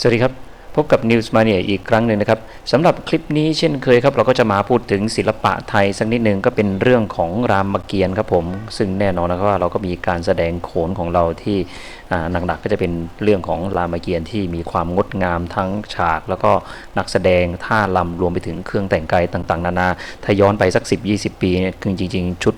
สวัสดีครับ พบกับ News Mania อีกครั้งหนึ่งนะครับสำหรับคลิปนี้เช่นเคยครับ เราก็จะมาพูดถึงศิลปะไทยสักนิดหนึ่งก็เป็นเรื่องของรามเกียรติ์ครับผม ซึ่งแน่นอนนะครับว่าเราก็มีการแสดงโขนของเราที่หนักๆก็จะเป็นเรื่องของรามเกียรติ์ที่มีความงดงามทั้งฉาก แล้วก็นักแสดงท่าลำรวมไปถึงเครื่องแต่งกายต่างๆ นานาถ้าย้อนไปสัก 10-20 ปีเนี่ยคือจริง ๆ ชุด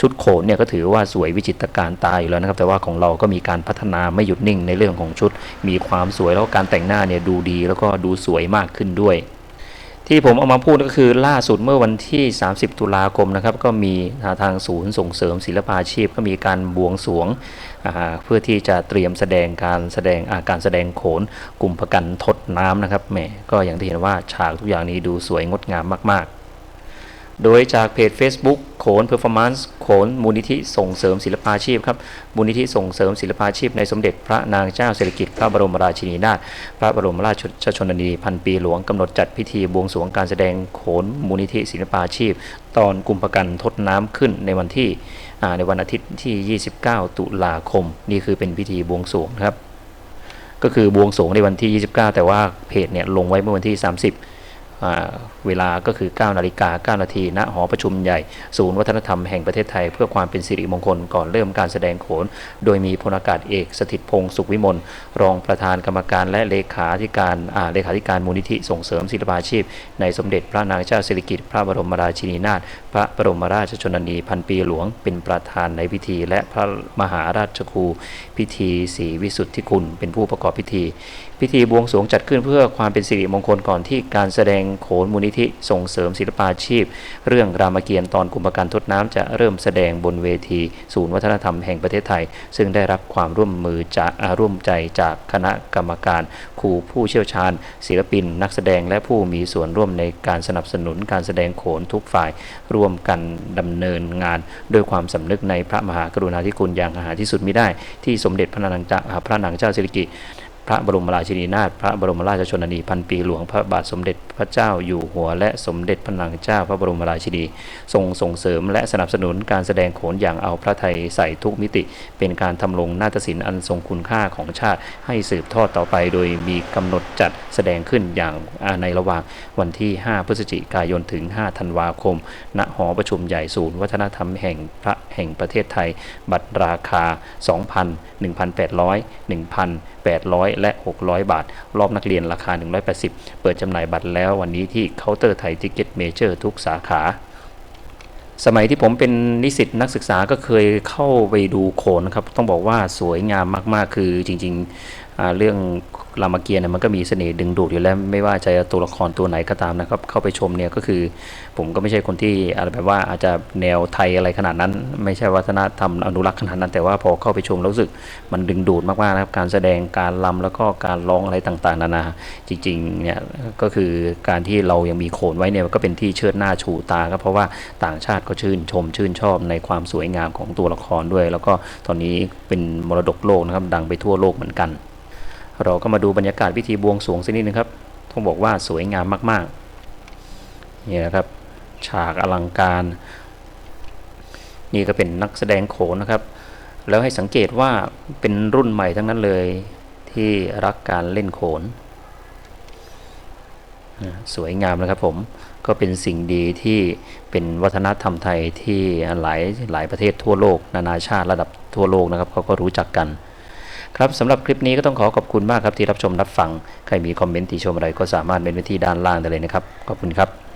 ชุดโขนเนี่ยก็ถือว่าสวยวิจิตรการตาอยู่แล้วนะครับ แต่ว่าของเราก็มีการพัฒนาไม่หยุดนิ่งในเรื่องของชุด มีความสวยแล้วการแต่งหน้าเนี่ยดูดีแล้วก็ดูสวยมากขึ้นด้วยที่ผมเอามาพูดก็คือล่าสุดเมื่อวันที่ 30 ตุลาคมนะครับ ก็มีทางศูนย์ส่งเสริมศิลปาชีพ ก็มีการบวงสรวงเพื่อที่จะเตรียมแสดงการแสดงาการแสดงโขนกลุ่มประกันทดน้ำนะครับแหมก็อย่างที่เห็นว่าฉากทุกอย่างนี้ดูสวยงดงามมากๆ โดยจากเพจ Facebook โขน Performance โขนมูลนิธิส่งเสริมศิลปาชีพครับมูลนิธิส่งเสริมศิลปาชีพในสมเด็จพระนางเจ้าสิริกิติ์พระบรมราชินีนาถพระบรมราชชนนีพันปีหลวงกำหนดจัดพิธีบวงสรวงการแสดงโขนมูลนิธิศิลปาชีพ ตอนกุมภกันทดน้ำขึ้นในวันที่ในวันอาทิตย์ที่ 29 ตุลาคม นี่คือเป็นพิธีบวงสรวงครับก็คือบวงสรวงในวันที่ 29 แต่ว่าเพจเนี่ยลงไว้เมื่อวันที่ 30 เวลาก็คือ 9 นาฬิกา 9 นาทีณหอประชุมใหญ่ ศูนย์วัฒนธรรมแห่งประเทศไทย เพื่อความเป็นสิริมงคลก่อนเริ่มการแสดงโขน โดยมีพลอากาศเอกสถิตพงศ์สุขวิมล รองประธานกรรมการและเลขาธิการเลขาธิการมูลนิธิส่งเสริมศิลปาชีพ ในสมเด็จพระนางเจ้าสิริกิติ์พระบรมราชินีนาถพระบรมราชชนนีพันปีหลวง เป็นประธานในพิธี และพระมหาราชครู พิธีศรีวิสุทธิคุณ เป็นผู้ประกอบพิธี พิธีบวงสรวงจัดขึ้นเพื่อความเป็นสิริมงคลก่อนที่การแสดงโขนมูลนิธิส่งเสริมศิลปาชีพ เรื่องรามเกียรติ์ตอนกุมภกันทดน้ำจะเริ่มแสดงบนเวที ศูนย์วัฒนธรรมแห่งประเทศไทย ซึ่งได้รับความร่วมมือจากร่วมใจจากคณะกรรมการครูผู้เชี่ยวชาญ ศิลปิน นักแสดงและผู้มีส่วนร่วมในการสนับสนุนการแสดงโขนทุกฝ่าย ร่วมกันดำเนินงาน ด้วยความสำนึกในพระมหากรุณาธิคุณอย่างหาที่สุดมิได้ ที่สมเด็จพระนางเจ้าอ่าพระนางเจ้าสิริกิติ์ พระบรมราชินีนาถพระบรมราชชนนีพันปีหลวงพระบาทสมเด็จพระเจ้าอยู่หัว และสมเด็จพระนางเจ้าพระบรมราชินีทรงส่งเสริมและสนับสนุนการแสดงโขนอย่างเอาพระไทยใส่ทุกมิติ เป็นการทำลงนาฏศิลป์อันทรงคุณค่าของชาติให้สืบทอดต่อไป โดยมีกำหนดจัดแสดงขึ้นอย่างในระหว่างวันที่ 5 พฤศจิกายนถึง 5 ธันวาคม ณ หอประชุมใหญ่ศูนย์ วัฒนธรรมแห่งพระแห่งประเทศไทย บัตรราคา 2,000 1,800 1,800และ 600 บาท รอบนักเรียนราคา 180 เปิดจำหน่ายบัตรแล้ววันนี้ที่เคาน์เตอร์ไทยทิกเก็ตเมเจอร์ทุกสาขาสมัยที่ผมเป็นนิสิตนักศึกษาก็เคยเข้าไปดูโขนนะครับ ต้องบอกว่าสวยงามมาก ๆ คือจริงๆเรื่อง รามเกียรติ์เนี่ยมันก็มีเสน่ห์ดึงดูดอยู่แล้วไม่ว่าจะตัวละครตัวไหนก็ตามนะครับ เข้าไปชมเนี่ยก็คือ ผมก็ไม่ใช่คนที่อะไรแบบว่าอาจจะแนวไทยอะไรขนาดนั้น ไม่ใช่วัฒนธรรมอนุรักษ์ขนาดนั้น แต่ว่าพอเข้าไปชมแล้วรู้สึกมันดึงดูดมากๆนะครับ การแสดงการลำแล้วก็การร้องอะไรต่างๆ นานาจริงๆเนี่ยก็คือการที่เรายังมีโขนไว้เนี่ยก็เป็นที่เชิดหน้าชูตาครับเพราะว่าต่างชาติก็ชื่นชมชื่นชอบในความสวยงามของตัวละครด้วย แล้วก็ตอนนี้เป็นมรดกโลกนะครับดังไปทั่วโลกเหมือนกัน เราก็มาดูบรรยากาศพิธีบวงสรวงสักนิดนึงครับต้องบอกว่าสวยงามมากๆนี่นะครับฉากอลังการ นี่ก็เป็นนักแสดงโขนนะครับ แล้วให้สังเกตว่าเป็นรุ่นใหม่ทั้งนั้นเลยที่รักการเล่นโขน สวยงามนะครับผมก็เป็นสิ่งดีที่เป็นวัฒนธรรมไทยที่หลายหลายประเทศทั่วโลก นานาชาติระดับทั่วโลกนะครับเขาก็รู้จักกัน ครับสำหรับคลิปนี้ก็ต้องขอขอบคุณมากครับที่รับชมรับฟัง ใครมีคอมเมนต์ติชมอะไรก็สามารถเมนไว้ที่ด้านล่างได้เลยนะครับ ขอบคุณครับ